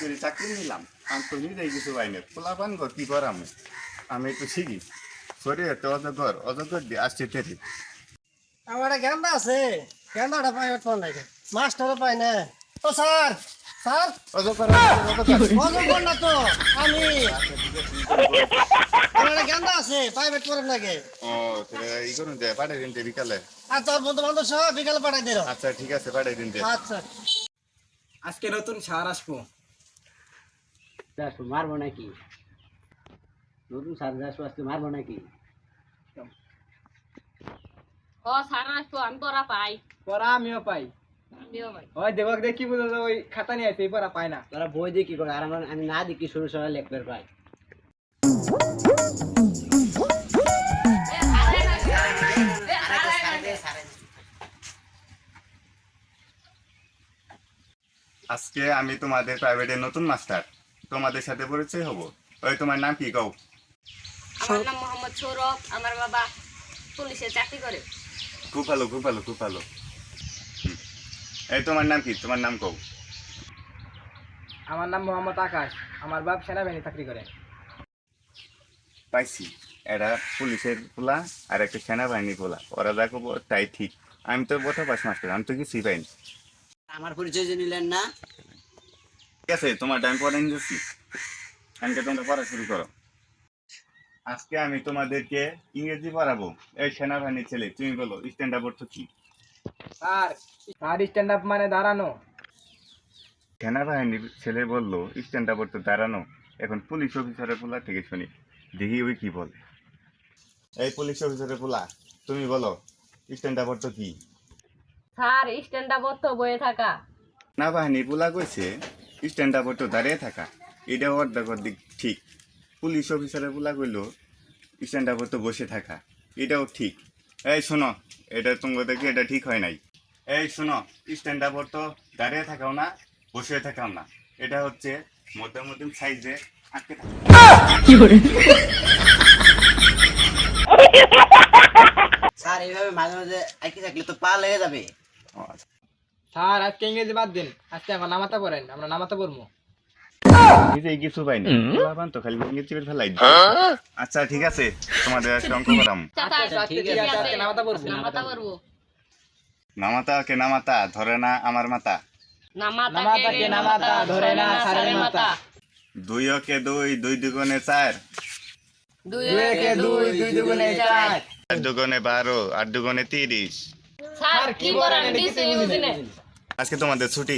করে চাকরি নিলাম। আমি তো নিজেই কিছু পাই না পোলাপান ঘর কি করাম আমি? আমি একটু শিখি। শরীরে তো অজগর অজগর দিয়ে আসছে তেরি আমার একটা গেন্দা আছে। গেন্দাটা পাই পান নাই মাস্টারও পাই না। ও স্যার স্যার। অজগর অজগর না তো আমি। আমার একটা গেন্দা আছে প্রাইভেট করেন নাকি? ও ই করুন যে পাঠাই দিন যে বিকালে। আর তোর বন্ধু বান্ধব সহ বিকালে পাঠাই দিল। আচ্ছা ঠিক আছে পাঠাই দিন যে আচ্ছা। আজকে নতুন সার আসব। আসব মারবো নাকি? নতুন সার আসব আজকে মারবো নাকি? ও সারা আসব আমি পড়া পাই। পড়া আমিও পাই। ওই দেবক দেখি বুঝো যে ওই খাতা নিয়ে আসে পড়া পায় না। তোরা বই দিয়ে কি করে? আর আমি না দেখি শুরু পাই। আজকে আমি তোমাদের প্রাইভেটের নতুন মাস্টার তোমাদের সাথে পরিচয় হব। ওই তোমার নাম কি কও? আমার নাম মোহাম্মদ সৌরভ আমার বাবা পুলিশে চাকরি করে। খুব ভালো খুব ভালো খুব ভালো। এই তোমার নাম কি? তোমার নাম কও? আমার নাম মোহাম্মদ আকাশ আমার বাপ সেনাবাহিনী চাকরি করে। পাইছি। এরা পুলিশের পোলা আর একটা সেনাবাহিনী পোলা। ওরা যা করব তাই ঠিক। আমি তো বড় পাস মাস্টার আমি তো কিছুই পাইনি। আমার পরিচয় যে নিলেন না আছে তোমার টাইম পরে নিয়েছি কালকে তোমরা পড়া শুরু করো। আজকে আমি তোমাদেরকে ইংরেজি পড়াবো। এই সেনাবাহিনীর ছেলে তুমি বলো স্ট্যান্ড আপ অর্থ কি? স্যার স্যার স্ট্যান্ড আপ মানে দাঁড়ানো। সেনাবাহিনীর ছেলে বলল স্ট্যান্ড আপ অর্থ দাঁড়ানো। এখন পুলিশ অফিসারের পোলা থেকে শুনি। দেখি ওই কি বলে। এই পুলিশ অফিসারের পোলা তুমি বলো স্ট্যান্ড আপ অর্থ কি? স্যার স্ট্যান্ড আপ তো বয়ে থাকা। সেনাবাহিনী পোলা কইছে স্ট্যান্ড আপ অর্থ দাঁড়িয়ে থাকা। এটা অর্ধেক অর্ধেক ঠিক। পুলিশ অফিসারের পোলা কইলো স্ট্যান্ড আপ অর্থ বসে থাকা। এটাও ঠিক। এই শোনো এটা তোমাদেরকে এটা ঠিক হয় নাই। এই শোনো স্ট্যান্ড আপ অর্থ দাঁড়িয়ে থাকাও না বসে থাকাও না। এটা হচ্ছে মধ্যম মধ্যম সাইজে আটকে থাকা। স্যার এইভাবে মাঝে মাঝে একই থাকলে তো পা লেগে যাবে। স্যার আজকে ইংরেজি বাদ দিন। আজকে আমার নামাতা পড়েন আমরা নামাতা পড়ব। নিজেই কিছু তো খালি ফেলাই আচ্ছা ঠিক আছে। তোমাদের আজকে অঙ্ক করাম। নামাতা পড়ব। নামাতা পারব নামাতা কে নামাতা ধরে না আমার মাতা। নামাতা নামাতা কে নামাতা, ধরে না। দুই কে দুই দুই দুগুণে চার। দুই দুই দুই দুই দুগুণে চার। দুগুণে বারো আট দুগুণে তিরিশ। স্যার কি বলেন আজকে তোমাদের ছুটি